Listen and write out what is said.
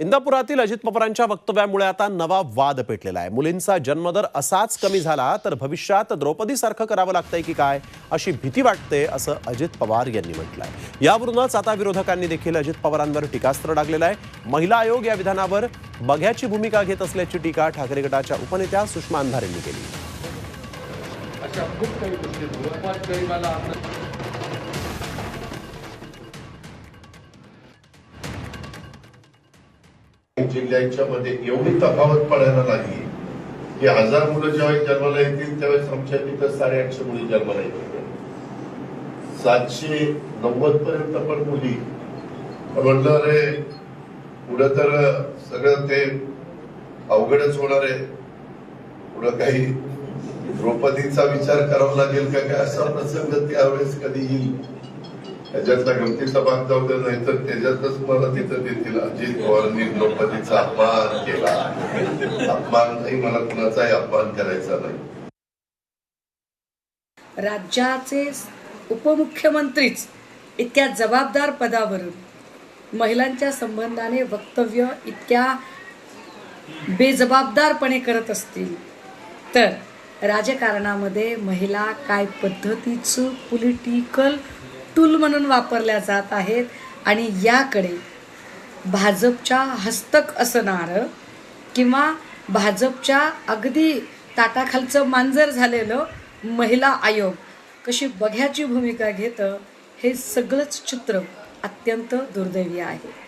इंदापुरातील अजित पवारांच्या वक्तव्यामुळे आता नवा वाद पेटलेला आहे. मुलींचा जन्मदर असाच कमी झाला तर भविष्यात द्रौपदीसारखं करावं लागतंय की काय अशी भीती वाटते असं अजित पवार यांनी म्हटलंय. यावरूनच आता विरोधकांनी देखील अजित पवारांवर टीकास्त्र डागलेलं आहे. महिला आयोग या विधानावर बघ्याची भूमिका घेत असल्याची टीका ठाकरे गटाच्या उपनेत्या सुषमा अंधारेंनी केली. जिल्ह्यांच्या मध्ये एवढी तफावत पडायला लागली की हजार मुलं ज्यावेळेस जन्माला येतील त्यावेळेस आमच्या तिथं साडेआठशे मुली जन्माला येतील. सातशे नव्वद पर्यंत पण मुली. म्हटलं म्हणलं अरे पुढं तर सगळं ते अवघडच होणार आहे. पुढं काही द्रौपदीचा विचार करावा लागेल का? काय असा प्रसंग त्यावेळेस कधी येईल? त्याच्यातला गमतीचा भाग जाऊ दे नाही तर त्याच्यातच मला तिथं देतील. अजित पवारांनी द्रौपदीचा अपमान केला. अपमान नाही मला कुणाचाही अपमान करायचा नाही. राज्याचे उपमुख्यमंत्रीच इतक्या जबाबदार पदावरून महिलांच्या संबंधाने वक्तव्य इतक्या बेजबाबदारपणे करत असतील तर राजकारणामध्ये महिला काय पद्धतीचं पॉलिटिकल टूल म्हणून वापरल्या जात आहेत आणि याकडे भाजपच्या हस्तक असणारं किंवा भाजपच्या अगदी ताटाखालचं मांजर झालेलं महिला आयोग कशी बघ्याची भूमिका घेतं हे सगळंच चित्र अत्यंत दुर्दैवी आहे.